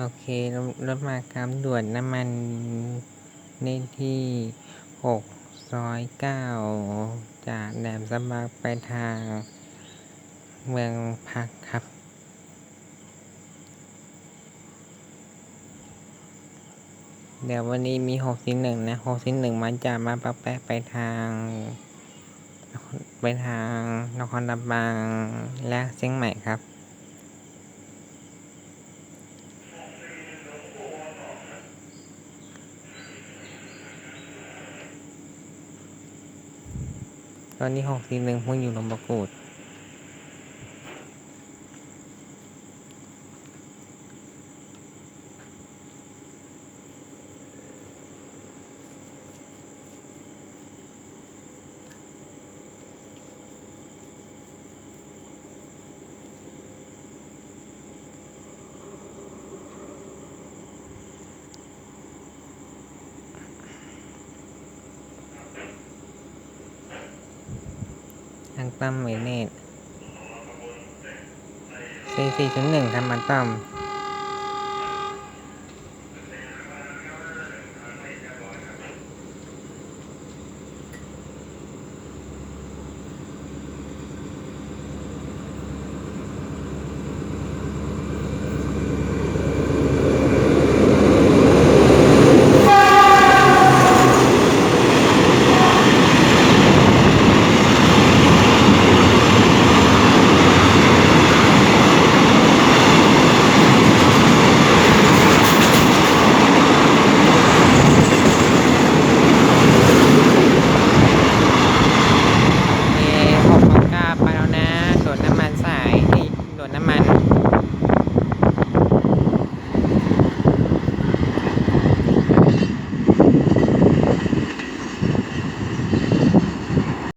โอเครถมากรรมด่วนน้ำมันเลขที่หกซอยเก้าจากแหลมสะบักไปทาง เมืองพักครับ เดี๋ยววันนี้มีหกสิหนึ่งนะหกสิหนึ่งมันจะมาปักแปะไปทาง ไปทางนครลำปางและเชียงใหม่ครับ ตอนนี้หกสี่หนึ่งพุ่งอยู่ลมประกูด ทางตั้มเวเนตสี่สี่ศูนย์หนึ่งทำมาตั้ม